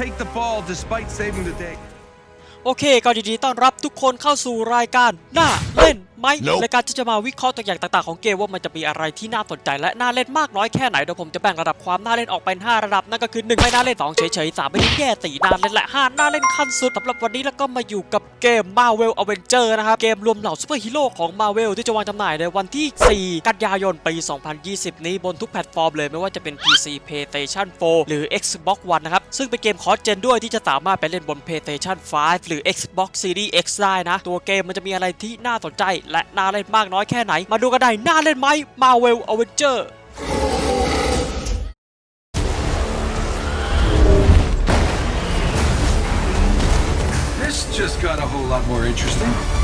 take the ball despite saving the day. โอเค ก็ยินดีต้อนรับทุกคนเข้าสู่รายการหน้าเล่น ไหม Nope รายการที่จะมาวิเคราะห์ตัวอย่างต่างๆของเกมว่ามันจะมีอะไรที่น่าสนใจและน่าเล่นมากน้อยแค่ไหนเดี๋ยวผมจะแบ่งระดับความน่าเล่นออกเป็น5ระดับนั่นก็คือ 1 ไม่น่าเล่น 2 เฉยๆ3ไม่ได้แย่4น่าเล่นและ5น่าเล่นขั้นสุดสำหรับวันนี้แล้วก็มาอยู่กับเกม Marvel Avenger นะครับเกมรวมเหล่าซูเปอร์ฮีโร่ของ Marvel ที่จะวางจำหน่ายในวันที่ 4 กันยายนปี 2020 นี้บนทุกแพลตฟอร์มเลยไม่ว่าจะเป็น PC PlayStation 4 หรือ Xbox One นะครับซึ่งเป็นเกมคอร์สเจนด้วยที่จะสามารถไปเล่นบน PlayStation 5 หรือ Xbox Series X ได้นะตัวเกมมันจะมีอะไรที่น่าสนใจและน่าเล่นมากน้อยแค่ไหน มาดูกันได้น่าเล่นไหมมาเวลอเวนเจอร์ This just got a whole lot more interesting.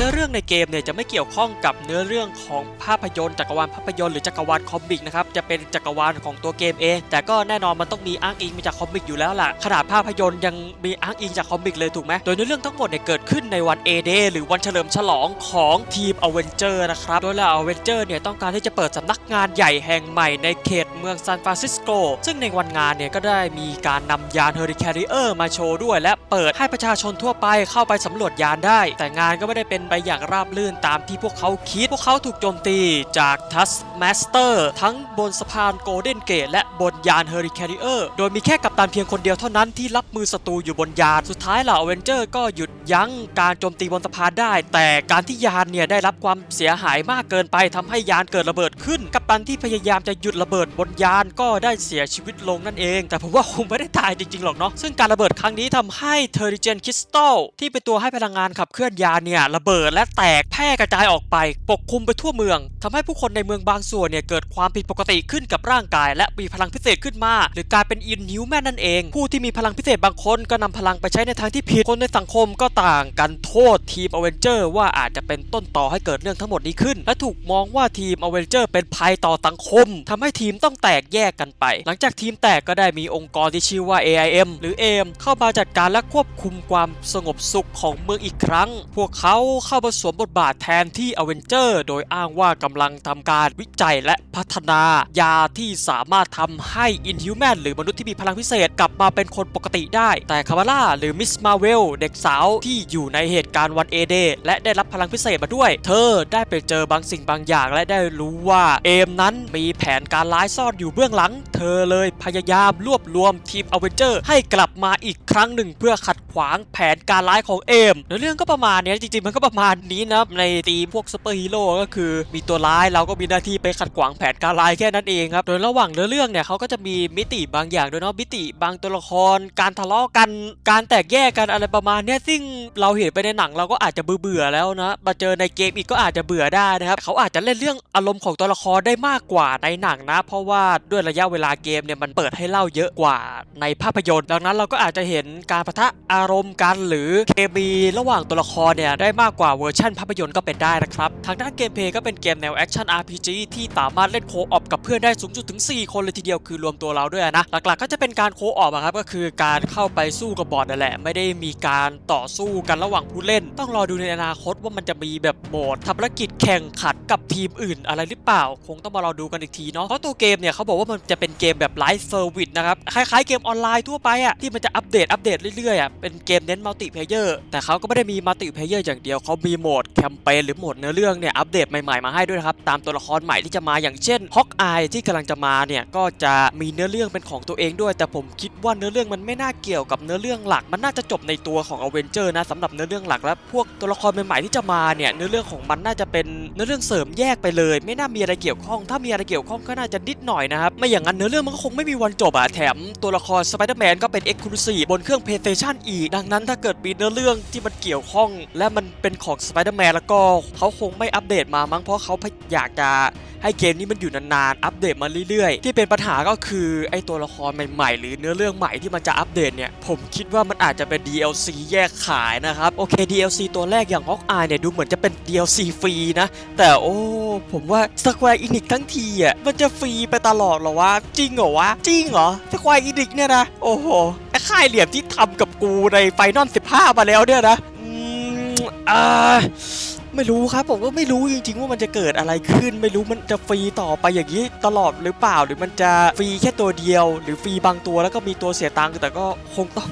เนื้อเรื่องในเกมเนี่ยจะไม่เกี่ยวข้องกับเนื้อเรื่องของภาพยนตร์จักรวาลภาพยนตร์หรือจักรวาลคอมิกนะครับจะเป็นจักรวาลของตัวเกมเอง แต่ก็แน่นอนมันต้องมีอ้างอิงมาจากคอมิกอยู่แล้วล่ะขนาดภาพยนตร์ยังมีอ้างอิงจากคอมิกเลยถูกไหมโดยเนื้อเรื่องทั้งหมดเนี่ยเกิดขึ้นในวันเอเดหรือวันเฉลิมฉลองของทีมอเวนเจอร์นะครับโดยเหล่าอเวนเจอร์เนี่ยต้องการที่จะเปิดสำนักงานใหญ่แห่งใหม่ในเขตเมืองซานฟรานซิสโกซึ่งในวันงานเนี่ยก็ได้มีการนำยานเฮอริแคริเออร์มาโชว์ด้วย และเปิดให้ประชาชนทั่วไปเข้าไปสำรวจยานได้ แต่งานก็ไม่ได้เป็นไปอย่างราบรื่นตามที่พวกเขาคิด พวกเขาถูกโจมตีจากทัสมาสเตอร์ทั้งบนสะพานโกลเด้นเกตและบนยานเฮอริแคริเออร์โดยมีแค่กัปตันเพียงคนเดียวเท่านั้นที่รับมือศัตรูอยู่บนยาน สุดท้ายเหล่าอเวนเจอร์ก็หยุดยั้งการโจมตีบนสะพานได้ แต่การที่ยานเนี่ยได้รับความเสียหายมากเกินไปทำให้ยานเกิดระเบิดขึ้น กัปตันที่พยายามจะหยุดระเบิดบนยานก็ได้เสียชีวิตลงนั่นเอง แต่ผมว่าคงไม่ได้ตายจริงๆหรอกเนาะซึ่งการระเบิดครั้งนี้ทำให้เทอริเจนคริสตัลที่เป็นตัวให้พลังงานขับเคลื่อนยานเนี่ยระเบิดและแตกแพร่กระจายออกไป ปกคลุมไปทั่วเมืองทำให้ผู้คนในเมืองบางส่วนเนี่ยเกิดความผิดปกติขึ้นกับร่างกาย และมีพลังพิเศษขึ้นมา หรือกลายเป็นอินฮิวแมนนั่นเอง ผู้ที่มีพลังพิเศษบางคนก็นำพลังไปใช้ในทางที่ผิดคนในสังคมก็ต่างกันโทษทีมอเวนเจอร์ว่าอาจจะเป็นต้นต่อให้เกิดเรื่องทั้งหมดนี้ขึ้น และถูกมองว่าทีมอเวนเจอร์เป็นภัยต่อสังคมทำให้ทีมต้องแตกแยกกันไป หลังจากทีมแตกก็ได้มีองค์กรที่ชื่อว่า AIM หรือ AM เข้ามาจัดการและควบคุมความสงบสุขของเมืองอีกครั้ง พวกเขาเข้ามาสวมบทบาทแทนที่อเวนเจอร์ โดยอ้างว่ากำลังทำการวิจัยและพัฒนายาที่สามารถทำให้อินฮิวแมนหรือมนุษย์ที่มีพลังพิเศษกลับมาเป็นคนปกติได้ แต่คามาร่าหรือมิสมาเวลเด็กสาวที่อยู่ในเหตุการณ์วันเอเดและได้รับพลังพิเศษมาด้วย เธอได้ไปเจอบางสิ่งบางอย่างและได้รู้ว่าเอมนั้นมีแผนการร้ายซ่อนอยู่เบื้องหลัง เธอเลยพยายามรวบรวมทีมอเวนเจอร์ให้กลับมาอีกครั้งหนึ่งเพื่อขัดขวางแผนการร้ายของเอมเรื่องก็ประมาณเนี้ยจริงๆมันก็ประประมาณนี้นะในทีมพวกซูเปอร์ฮีโร่ก็คือมีตัวร้ายเราก็มีหน้าที่ไปขัดขวางแผนการร้ายแค่นั้นเองครับ โดยระหว่างเนื้อเรื่องเนี่ยเขาก็จะมีมิติบางอย่างด้วยเนาะมิติบางตัวละคร การทะเลาะกันการแตกแยกกันอะไรประมาณนี้ซึ่งเราเห็นไปในหนังเราก็อาจจะเบื่อแล้วนะมาเจอในเกมอีกก็อาจจะเบื่อได้นะครับเขาอาจจะเล่นเรื่องอารมณ์ของตัวละครได้มากกว่าในหนังนะ เพราะว่าด้วยระยะเวลาเกมเนี่ยมันเปิดให้เล่าเยอะกว่าในภาพยนตร์ ดังนั้นเราก็อาจจะเห็นการปะทะอารมณ์กันหรือเคมีระหว่างตัวละครเนี่ยได้มากกว่าเวอร์ชันภาพยนตร์ก็เป็นได้นะครับทางด้านเกมเพลย์ก็เป็นเกมแนวแอคชั่น RPG ที่สามารถเล่นโคออปกับเพื่อนได้สูงสุดถึง 4 คนเลยทีเดียวคือรวมตัวเราด้วยนะ หลักๆก็จะเป็นการโคออปอะครับก็คือการเข้าไปสู้กับบอทนั่นแหละ ไม่ได้มีการต่อสู้กันระหว่างผู้เล่น ต้องรอดูในอนาคตว่ามันจะมีแบบโหมดทำภารกิจแข่งขันกับทีมอื่นอะไรหรือเปล่า คงต้องมารอดูกันอีกทีเนาะเพราะตัวเกมเนี่ยเขาบอกว่ามันจะเป็นเกมแบบไลฟ์เซอร์วิสนะครับคล้ายๆเกมออนไลน์ทั่วไปอะที่มันจะอัปเดตอัปเดตเรื่อยๆอะเป็นเกมเน้นมัลติเพลเยอร์แต่เขาก็ไม่ได้มีมัลติเพลเยอร์อย่างเดียวเขามีโหมดแคมเปญหรือโหมดเนื้อเรื่องเนี่ยอัปเดตใหม่ๆมาให้ด้วยนะครับตามตัวละครใหม่ที่จะมาอย่างเช่นฮอกอายที่กำลังจะมาเนี่ยก็จะมีเนื้อเรื่องเป็นของตัวเองด้วย แต่ผมคิดว่าเนื้อเรื่องมันไม่น่าเกี่ยวกับเนื้อเรื่องหลัก มันน่าจะจบในตัวของอเวนเจอร์นะสำหรับเนื้อเรื่องหลักและพวกตัวละครใหม่ๆที่จะมาเนี่ยเนื้อเรื่องของมันน่าจะเป็นเนื้อเรื่องเสริมแยกไปเลย ไม่น่ามีอะไรเกี่ยวข้อง ถ้ามีอะไรเกี่ยวข้องก็น่าจะนิดหน่อยนะครับไม่อย่างนั้นเนื้อเรื่องมันก็คงไม่มีวันจบอะแถมตัวละครสไปเดอร์แมนก็เป็นเอ็กซ์คลูซีฟบนเครื่อง PlayStation อีกดังนั้นถ้าเกิดมีเนื้อเรื่องที่มันเกี่ยวข้อง และมันเป็นของสไปเดอร์แมนแล้วก็เขาคงไม่อัปเดตมามั้งเพราะเขาอยากจะให้เกมนี้มันอยู่นานๆ อัปเดตมาเรื่อยๆ ที่เป็นปัญหาก็คือไอตัวละครใหม่ๆ หรือเนื้อเรื่องใหม่ที่มันจะอัปเดตเนี่ย ผมคิดว่ามันอาจจะเป็น DLC แยกขายนะครับ โอเค DLC ตัวแรกอย่าง Hawkeye เนี่ย ดูเหมือนจะเป็น DLC ฟรีนะ แต่โอ้ ผมว่า Square Enix ทั้งทีอะมันจะฟรีไปตลอดหรอวะ จริงเหรอวะ จริงเหรอ Square Enix เนี่ยนะ โอ้โหไอค่ายเหลี่ยมที่ทำกับกูในไฟนอล15 มาแล้วเนี่ยนะ อืมอ่า ไม่รู้ครับผมก็ไม่รู้จริงๆว่ามันจะเกิดอะไรขึ้น ไม่รู้มันจะฟรีต่อไปอย่างนี้ตลอดหรือเปล่า หรือมันจะฟรีแค่ตัวเดียว หรือฟรีบางตัวแล้วก็มีตัวเสียตังค์แต่ก็คงต้อง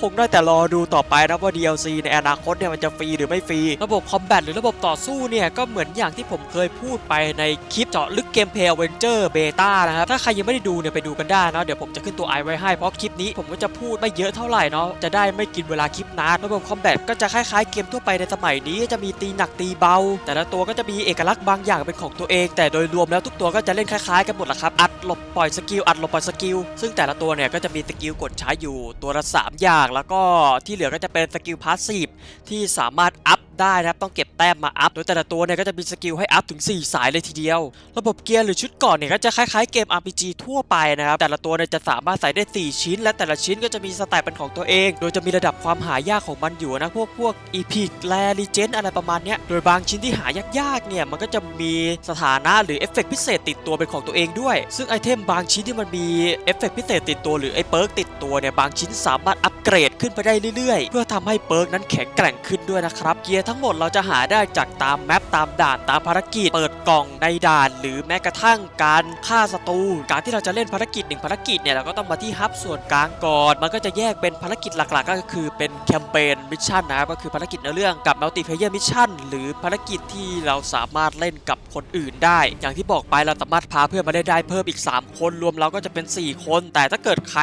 คงได้แต่รอดูต่อไปนะว่า DLC ในอนาคตเนี่ยมันจะฟรีหรือไม่ฟรี ระบบคอมแบทหรือระบบต่อสู้เนี่ยก็เหมือนอย่างที่ผมเคยพูดไปในคลิปเจาะลึกเกมเพลย์เวนเจอร์เบต้านะครับถ้าใครยังไม่ได้ดูเนี่ยไปดูกันได้นะเดี๋ยวผมจะขึ้นตัวไอไว้ให้เพราะคลิปนี้ผมก็จะพูดไม่เยอะเท่าไหร่เนาะจะได้ไม่กินเวลาคลิปนานระบบคอมแบทก็จะคล้ายๆเกมทั่วไปในสมัยนี้จะมีตีหนักตีเบา แต่ละตัวก็จะมีเอกลักษณ์บางอย่างเป็นของตัวเอง แต่โดยรวมแล้วทุกตัวก็จะเล่นคล้ายๆกันหมดละครับอัดหลบปล่อยสกิลอัดหลบปล่อยสกิลซึ่งแต่ละตัวเนี่ยก็จะมีสกิลกดใช้อยู่ตัวละสามอย่าง แล้วก็ที่เหลือก็จะเป็นสกิลพาสซีฟที่สามารถอัพ ได้นะครับต้องเก็บแต้มมาอัพโดยแต่ละตัวเนี่ยก็จะมีสกิลให้อัพถึง 4 สายเลยทีเดียว ระบบเกียร์หรือชุดก่อนเนี่ยก็จะคล้ายๆเกม RPG ทั่วไปนะครับแต่ละตัวเนี่ยจะสามารถใส่ได้ 4 ชิ้น และแต่ละชิ้นก็จะมีสแตทเป็นของตัวเอง โดยจะมีระดับความหายากของมันอยู่นะพวกพวก Epic แลลิเจนอะไรประมาณเนี้ยโดยบางชิ้นที่หายากๆเนี่ยมันก็จะมีสถานะหรือเอฟเฟกต์พิเศษติดตัวเป็นของตัวเองด้วย ซึ่งไอเทมบางชิ้นที่มันมีเอฟเฟกต์พิเศษติดตัวหรือไอเปิร์กติดตัวเนี่ยบางชิ้นสามารถอัปเกรดขึ้นไปได้เรื่อยๆ เพื่อทำให้เปิร์กนั้นแข็งแกร่งขึ้นด้วยนะครับเกียร์ทั้งหมดเราจะหาได้จากตามแมปตามด่านตามภารกิจ เปิดกล่องในด่าน หรือแม้กระทั่งการฆ่าศัตรูการที่เราจะเล่นภารกิจหนึ่งภารกิจเนี่ยเราก็ต้องมาที่ฮับส่วนกลางก่อน มันก็จะแยกเป็นภารกิจหลักๆ ก็คือเป็นแคมเปญมิชชั่นนะครับก็คือภารกิจในเรื่องกับมัลติเพเยอร์มิชชั่นหรือภารกิจที่เราสามารถเล่นกับคนอื่นได้ อย่างที่บอกไปเราสามารถพาเพื่อนมาได้ได้เพิ่มอีก 3 คนรวมเราก็จะเป็น 4 คน แต่ถ้าเกิดใคร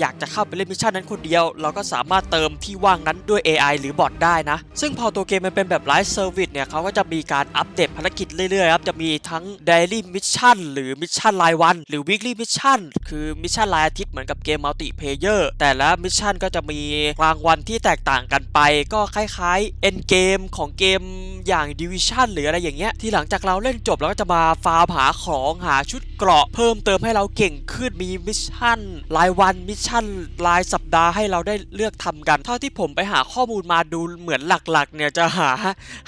อยากจะเข้าไปเล่นมิชชั่นนั้นคนเดียว เราก็สามารถเติมที่ว่างนั้นด้วย AI หรือบอทได้นะ ซึ่งพอตัวเกมมันเป็นแบบไลฟ์เซอร์วิสเนี่ยเขาก็จะมีการอัปเดตภารกิจเรื่อยๆครับจะมีทั้ง Daily Mission หรือมิชชั่นรายวัน หรือ Weekly Mission คือมิชชั่นรายอาทิตย์เหมือนกับเกมมัลติเพเยอร์แต่ละมิชชั่นก็จะมีรางวัลที่แตกต่างกันไป ก็คล้ายๆ End Game ของเกมอย่าง Division หรืออะไรอย่างเงี้ยที่หลังจากเราเล่นจบเราก็จะมาฟาร์มหาของหาชุดเกราะเพิ่มเติมให้เราเก่งขึ้นมีมิชชั่นรายวันมิชชั่นรายสัปดาห์ให้เราได้เลือกทำกัน เท่าที่ผมไปหาข้อมูลมาดูเหมือนหลักๆเนี่ยจะหา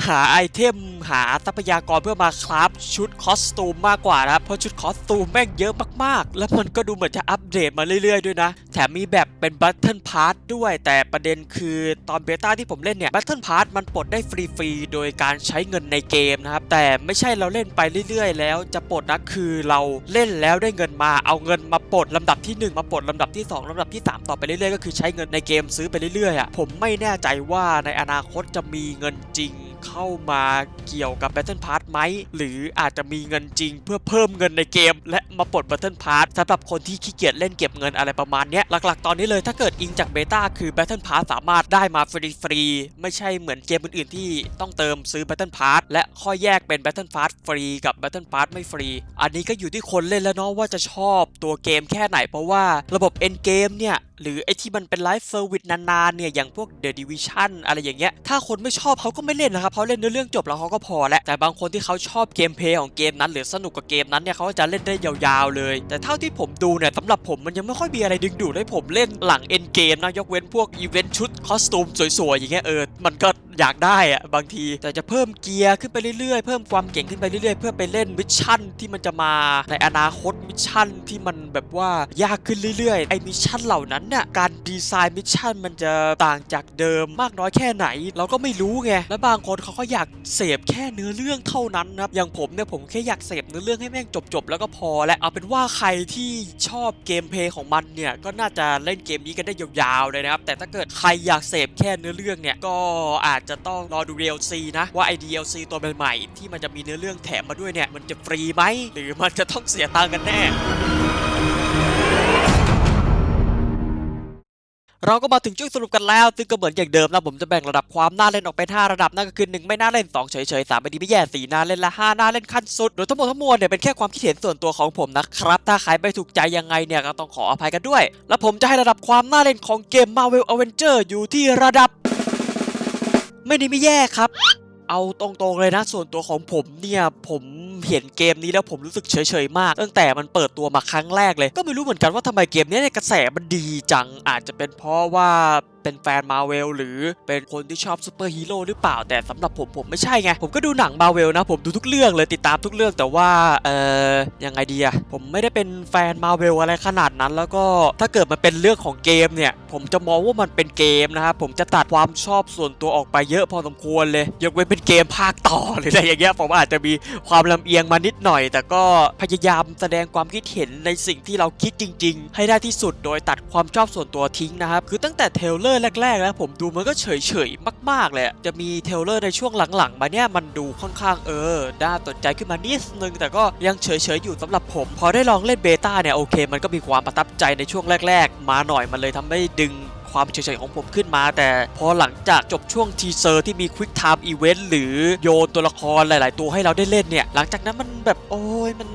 หาไอเทมหาทรัพยากรเพื่อมาคราฟชุดคอสตูมมากกว่านะครับเพราะชุดคอสตูมแม่งเยอะมากๆ แล้วมันก็ดูเหมือนจะอัปเดตมาเรื่อยๆด้วยนะ แถมมีแบบเป็นบัตเทิลพาร์ทด้วย แต่ประเด็นคือตอนเบต้าที่ผมเล่นเนี่ยบัตเทิลพาร์ทมันปลดได้ฟรีๆ โดยการใช้เงินในเกมนะครับ แต่ไม่ใช่เราเล่นไปเรื่อยๆ แล้วจะปลดนะคือเราเล่นแล้วได้เงินมาเอาเงินมาปลดลำดับที่ 1 มาปลดลำดับที่ 2ลำดับที่ 3 ต่อไปเรื่อยๆ ก็คือใช้เงินในเกมซื้อไปเรื่อยๆอะผมไม่แน่ใจว่าในอนาคตจะมีเงินเงินจริง เข้ามาเกี่ยวกับ Battle Pass ไหม หรืออาจจะมีเงินจริงเพื่อเพิ่มเงินในเกม และมาปลด Battle Pass สำหรับคนที่ขี้เกียจเล่นเก็บเงินอะไรประมาณนี้หลักๆ ตอนนี้เลยถ้าเกิดอิงจากเบต้าคือ Battle Pass สามารถได้มาฟรีๆไม่ใช่เหมือนเกมอื่นๆ ที่ต้องเติมซื้อ Battle Pass และข้อยแยกเป็น Battle Pass ฟรีกับ Battle Pass ไม่ฟรี อันนี้ก็อยู่ที่คนเล่นแล้วเนาะว่าจะชอบตัวเกมแค่ไหนเพราะว่าระบบ End Game เนี่ยหรือไอที่มันเป็นไลฟ์เซอร์วิสนานๆเนี่ยอย่างพวก The Division อะไรอย่างเงี้ยถ้าคนไม่ชอบเขาก็ไม่เล่นนะครับเขาเล่นเนื้อเรื่องจบแล้วเขาก็พอแล้วแต่บางคนที่เขาชอบเกมเพลย์ของเกมนั้น หรือสนุกกับเกมนั้นเนี่ยเขาก็จะเล่นได้ยาวๆเลย แต่เท่าที่ผมดูเนี่ยสำหรับผมมันยังไม่ค่อยมีอะไรดึงดูดให้ผมเล่นหลังเอ็นเกมนะยกเว้นพวกอีเวนต์ชุดคอสตูมสวยๆอย่างเงี้ยเออมันก็ อยากได้อะบางทีแต่จะเพิ่มเกียร์ขึ้นไปเรื่อยๆ เพิ่มความเก่งขึ้นไปเรื่อยๆ เพื่อไปเล่นมิชชั่นที่มันจะมาในอนาคตมิชชั่นที่มันแบบว่ายากขึ้นเรื่อยๆไอ้มิชชั่นเหล่านั้นเนี่ยการดีไซน์มิชชั่นมันจะต่างจากเดิมมากน้อยแค่ไหน เราก็ไม่รู้ไงและบางคนเขาก็อยากเสพแค่เนื้อเรื่องเท่านั้นนะครับอย่างผมเนี่ยผมแค่อยากเสพเนื้อเรื่องให้แม่งจบๆแล้วก็พอและเอาเป็นว่าใครที่ชอบเกมเพลย์ของมันเนี่ยก็น่าจะเล่นเกมนี้กันได้ยาวๆเลยนะครับแต่ถ้าเกิดใครอยากเสพแค่เนื้อเรื่องเนี่ยก็อาจจะต้องรอดู DLC นะ ว่าไอ DLC ตัวใหม่ๆที่มันจะมีเนื้อเรื่องแถมมาด้วยเนี่ย มันจะฟรีไหม หรือมันจะต้องเสียตังค์กันแน่เราก็มาถึงจุดสรุปกันแล้ว ซึ่งก็เหมือนอย่างเดิมนะผมจะแบ่งระดับความน่าเล่นออกเป็น 5 ระดับนั่นก็คือ 1 ไม่น่าเล่น 2 เฉยๆ3ไม่ดีไม่แย่ 4 น่าเล่นและ 5 น่าเล่นขั้นสุด โดยทั้งหมดทั้งมวลเนี่ยเป็นแค่ความคิดเห็นส่วนตัวของผมนะครับ ถ้าใครไม่ถูกใจยังไงเนี่ยก็ต้องขออภัยกันด้วย และผมจะให้ระดับความน่าเล่นของเกม Marvel Avenger อยู่ที่ระดับ ไม่ได้ไม่แย่ครับ เอาตรงๆเลยนะส่วนตัวของผมเนี่ยผม เห็นเกมนี้แล้วผมรู้สึกเฉยๆมาก ตั้งแต่มันเปิดตัวมาครั้งแรกเลย ก็ไม่รู้เหมือนกันว่าทำไมเกมนี้เนี่ยกระแสมันดีจังอาจจะเป็นเพราะว่าเป็นแฟนมาเวลหรือเป็นคนที่ชอบซูเปอร์ฮีโร่หรือเปล่าแต่สำหรับผมผมไม่ใช่ไง ผมก็ดูหนังมาเวลนะ ผมดูทุกเรื่องเลยติดตามทุกเรื่องแต่ว่าเออยังไงดีอะผมไม่ได้เป็นแฟนมาเวลอะไรขนาดนั้น แล้วก็ถ้าเกิดมันเป็นเรื่องของเกมเนี่ย ผมจะมองว่ามันเป็นเกมนะครับผมจะตัดความชอบส่วนตัวออกไปเยอะพอสมควรเลยยกเว้นเป็นเกมภาคต่อหรืออะไรอย่างเงี้ยผมอาจจะมีความลำเอียงมานิดหน่อย แต่ก็พยายามแสดงความคิดเห็นในสิ่งที่เราคิดจริง ๆ ให้ได้ที่สุดโดยตัดความชอบส่วนตัวทิ้งนะครับ คือตั้งแต่เทเลอร์แรกๆแล้วผมดูมันก็เฉยๆมาก ๆ เลย จะมีเทเลอร์ในช่วงหลังๆ มาเนี่ยมันดูค่อนข้างเออน่าสนใจขึ้นมานิดนึง แต่ก็ยังเฉยๆอยู่สำหรับผม พอได้ลองเล่นเบต้าเนี่ยโอเค มันก็มีความประทับใจในช่วงแรก ๆ มาหน่อยมันเลยทำให้ดึง ความเฉยๆของผมขึ้นมา แต่พอหลังจากจบช่วงทีเซอร์ที่มี Quick Time Event หรือโยนตัวละครหลาย ๆ ตัวให้เราได้เล่นเนี่ย หลังจากนั้นมันแบบโอ้ยมัน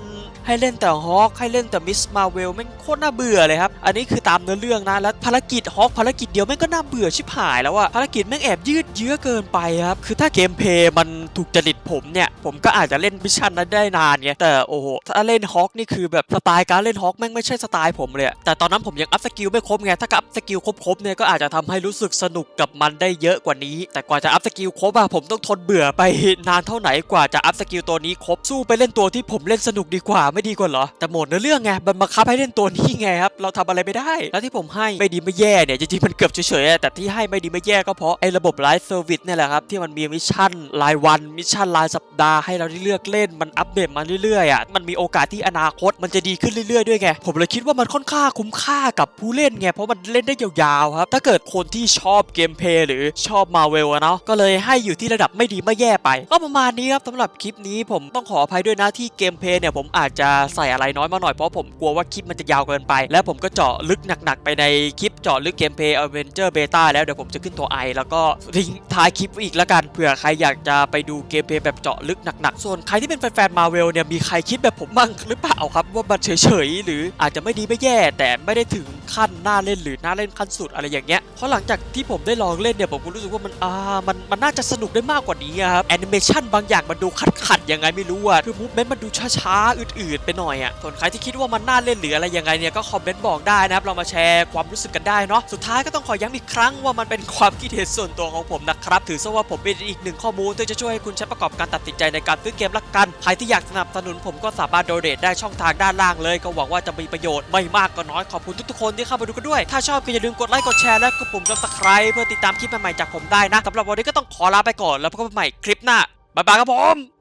ให้เล่นแต่ฮอคให้เล่นแต่มิสมาเวลแม่งโคตรน่าเบื่อเลยครับ อันนี้คือตามเนื้อเรื่องนะ แล้วภารกิจฮอคภารกิจเดียวแม่งก็น่าเบื่อชิบหายแล้วอะภารกิจแม่งแอบยืดเยื้อเกินไปครับ คือถ้าเกมเพย์มันถูกจริต ผมเนี่ย ผมก็อาจจะเล่นมิชชั่นนั้นได้นานไงแต่โอ้โหถ้าเล่นฮอคนี่คือแบบสไตล์การเล่นฮอคแม่งไม่ใช่สไตล์ผมเลยแต่ตอนนั้นผมยังอัพสกิลไม่ครบไงถ้าอัพสกิลครบๆเนี่ยก็อาจจะทำให้รู้สึกสนุกกับมันได้เยอะกว่านี้ แต่กว่าจะอัพสกิลครบอะผมต้องทนเบื่อไปนานเท่าไหนกว่าจะอัพสกิลตัวนี้ครบสู้ไปเล่นตัวที่ผมเล่นสนุกดีกว่าไม่ดีกว่าเหรอแต่โหมดเนื้อเรื่องไงมันบังคับให้เล่นตัวนี้ไงครับเราทำอะไรไม่ได้ แล้วที่ผมให้ไม่ดีไม่แย่เนี่ยจริงๆมันเกือบเฉยๆแต่ที่ให้ไม่ดีไม่แย่ก็เพราะไอ้ระบบไลฟ์เซอร์วิสเนี่ยแหละครับที่มันมีมิชชั่นรายวันมิชชั่นรายสัปดาห์ให้เราได้เลือกเล่นมันอัปเดตมาเรื่อยๆอะมันมีโอกาสที่อนาคตมันจะดีขึ้นเรื่อยๆด้วยไงผมเลยคิดว่ามันค่อนข้างคุ้มค่ากับผู้เล่นไงเพราะมันเล่นได้ยาวๆครับถ้าเกิดคนที่ชอบเกมเพลย์หรือชอบมาเวลเนาะก็เลยให้อยู่ที่ระดับไม่ดีไม่แย่ไป ก็ประมาณนี้ครับสำหรับคลิปนี้ผมต้องขออภัยด้วยนะที่เกมเพลย์เนี่ยผมอาจจะใส่อะไรน้อยมาหน่อยเพราะผมกลัวว่าคลิปมันจะยาวเกินไป และผมก็เจาะลึกหนักๆไปในคลิปเจาะลึกเกมเพลย์อเวนเจอร์เบต้าแล้วเดี๋ยวผมจะขึ้นตัวไอแล้วก็ทิ้งท้ายคลิปอีกแล้วกันเผื่อใครอยากจะไปดูเกมเพย์แบบเจาะลึกหนักๆ ส่วนใครที่เป็นแฟนๆมาเวลเนี่ยมีใครคิดแบบผมบ้างหรือเปล่าครับ ว่ามันเฉยๆ หรืออาจจะไม่ดีไม่แย่ แต่ไม่ได้ถึงขั้นน่าเล่นหรือน่าเล่นขั้นสุดอะไรอย่างเงี้ยเพราะหลังจากที่ผมได้ลองเล่นเนี่ยผมก็รู้สึกว่ามันอ่ามันมันน่าจะสนุกได้มากกว่านี้ครับแอนิเมชันบางอย่างมันดูขัดๆยังไงไม่รู้อะคือมูฟเมนต์มันดูช้าๆอืดๆไปหน่อยอะส่วนใครที่คิดว่ามันน่าเล่นหรืออะไรยังไงเนี่ยก็คอมเมนต์บอกได้นะครับเรามาแชร์ความรู้สึกกันได้เนาะสุดท้ายก็ต้องขอย้ำอีกครั้งว่ามันเป็นความคิดเห็นส่วนตัวของผมนะครับถือซะว่าผมเป็นอีกหนึ่งข้อมูลที่จะช่วยให้คุณใช้ประกอบการตัดสินใจในการซื้อเกมละกัน ใครที่อยากสนับสนุนผมก็สามารถโดเดทได้ช่องทางด้านล่างเลย ก็หวังว่าจะมีประโยชน์ไม่มากก็น้อยขอบคุณทุกๆคนที่เข้ามาดูกันด้วย ถ้าชอบก็อย่าลืมกดไลค์กดแชร์และกดปุ่ม subscribe เพื่อติดตามคลิปใหม่ๆจากผมได้นะสำหรับวันนี้ก็ต้องขอลาไปก่อนแล้วพบกันใหม่คลิปหน้าบ๊ายบายครับผม